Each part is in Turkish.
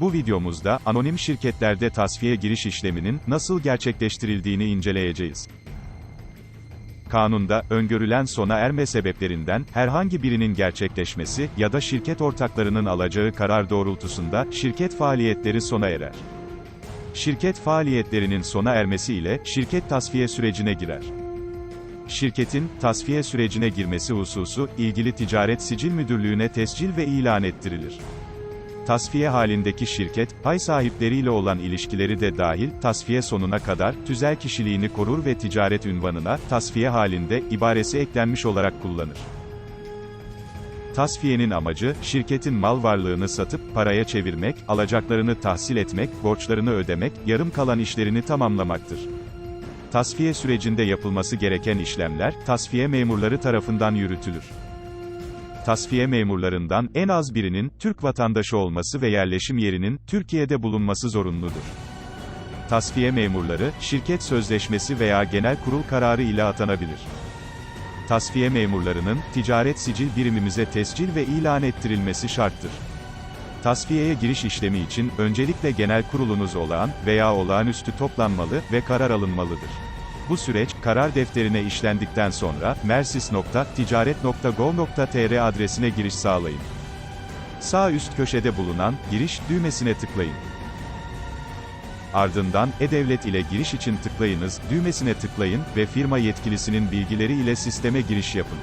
Bu videomuzda, anonim şirketlerde tasfiye giriş işleminin, nasıl gerçekleştirildiğini inceleyeceğiz. Kanunda, öngörülen sona erme sebeplerinden, herhangi birinin gerçekleşmesi ya da şirket ortaklarının alacağı karar doğrultusunda, şirket faaliyetleri sona erer. Şirket faaliyetlerinin sona ermesi ile, şirket tasfiye sürecine girer. Şirketin, tasfiye sürecine girmesi hususu, ilgili Ticaret Sicil Müdürlüğü'ne tescil ve ilan ettirilir. Tasfiye halindeki şirket, pay sahipleriyle olan ilişkileri de dahil, tasfiye sonuna kadar, tüzel kişiliğini korur ve ticaret ünvanına, tasfiye halinde, ibaresi eklenmiş olarak kullanır. Tasfiyenin amacı, şirketin mal varlığını satıp, paraya çevirmek, alacaklarını tahsil etmek, borçlarını ödemek, yarım kalan işlerini tamamlamaktır. Tasfiye sürecinde yapılması gereken işlemler, tasfiye memurları tarafından yürütülür. Tasfiye memurlarından en az birinin Türk vatandaşı olması ve yerleşim yerinin Türkiye'de bulunması zorunludur. Tasfiye memurları, şirket sözleşmesi veya genel kurul kararı ile atanabilir. Tasfiye memurlarının, ticaret sicil birimimize tescil ve ilan ettirilmesi şarttır. Tasfiyeye giriş işlemi için, öncelikle genel kurulunuz olağan veya olağanüstü toplanmalı ve karar alınmalıdır. Bu süreç, karar defterine işlendikten sonra, mersis.ticaret.gov.tr adresine giriş sağlayın. Sağ üst köşede bulunan, giriş, düğmesine tıklayın. Ardından, E-Devlet ile giriş için tıklayınız, düğmesine tıklayın ve firma yetkilisinin bilgileri ile sisteme giriş yapın.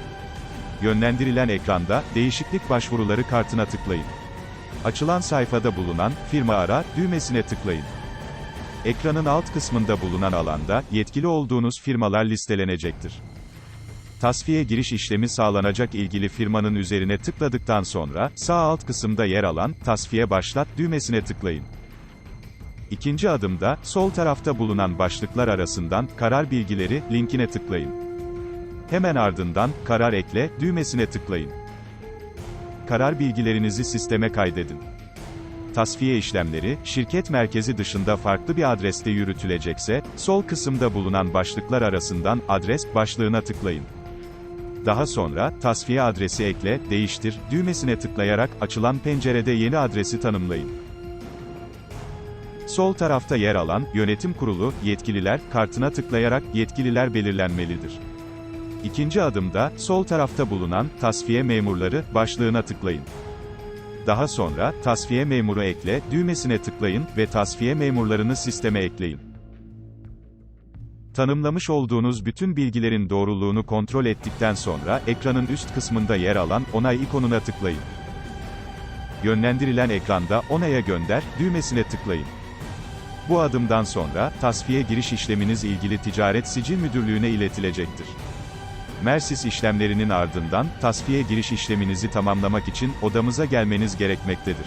Yönlendirilen ekranda, değişiklik başvuruları kartına tıklayın. Açılan sayfada bulunan, firma ara, düğmesine tıklayın. Ekranın alt kısmında bulunan alanda, yetkili olduğunuz firmalar listelenecektir. Tasfiye giriş işlemi sağlanacak ilgili firmanın üzerine tıkladıktan sonra, sağ alt kısımda yer alan, tasfiye başlat düğmesine tıklayın. İkinci adımda, sol tarafta bulunan başlıklar arasından, karar bilgileri, linkine tıklayın. Hemen ardından, karar ekle, düğmesine tıklayın. Karar bilgilerinizi sisteme kaydedin. Tasfiye işlemleri, şirket merkezi dışında farklı bir adreste yürütülecekse, sol kısımda bulunan başlıklar arasından, adres, başlığına tıklayın. Daha sonra, tasfiye adresi ekle, değiştir, düğmesine tıklayarak, açılan pencerede yeni adresi tanımlayın. Sol tarafta yer alan, yönetim kurulu, yetkililer, kartına tıklayarak, yetkililer belirlenmelidir. İkinci adımda, sol tarafta bulunan, tasfiye memurları, başlığına tıklayın. Daha sonra, tasfiye memuru ekle, düğmesine tıklayın ve tasfiye memurlarını sisteme ekleyin. Tanımlamış olduğunuz bütün bilgilerin doğruluğunu kontrol ettikten sonra, ekranın üst kısmında yer alan, onay ikonuna tıklayın. Yönlendirilen ekranda, onaya gönder, düğmesine tıklayın. Bu adımdan sonra, tasfiye giriş işleminiz ilgili Ticaret Sicil Müdürlüğü'ne iletilecektir. Mersis işlemlerinin ardından, tasfiye giriş işleminizi tamamlamak için, odamıza gelmeniz gerekmektedir.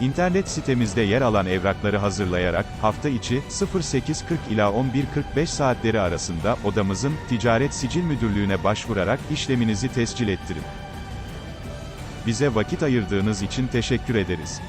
İnternet sitemizde yer alan evrakları hazırlayarak, hafta içi, 08.40 ila 11.45 saatleri arasında, odamızın, Ticaret Sicil Müdürlüğü'ne başvurarak, işleminizi tescil ettirin. Bize vakit ayırdığınız için teşekkür ederiz.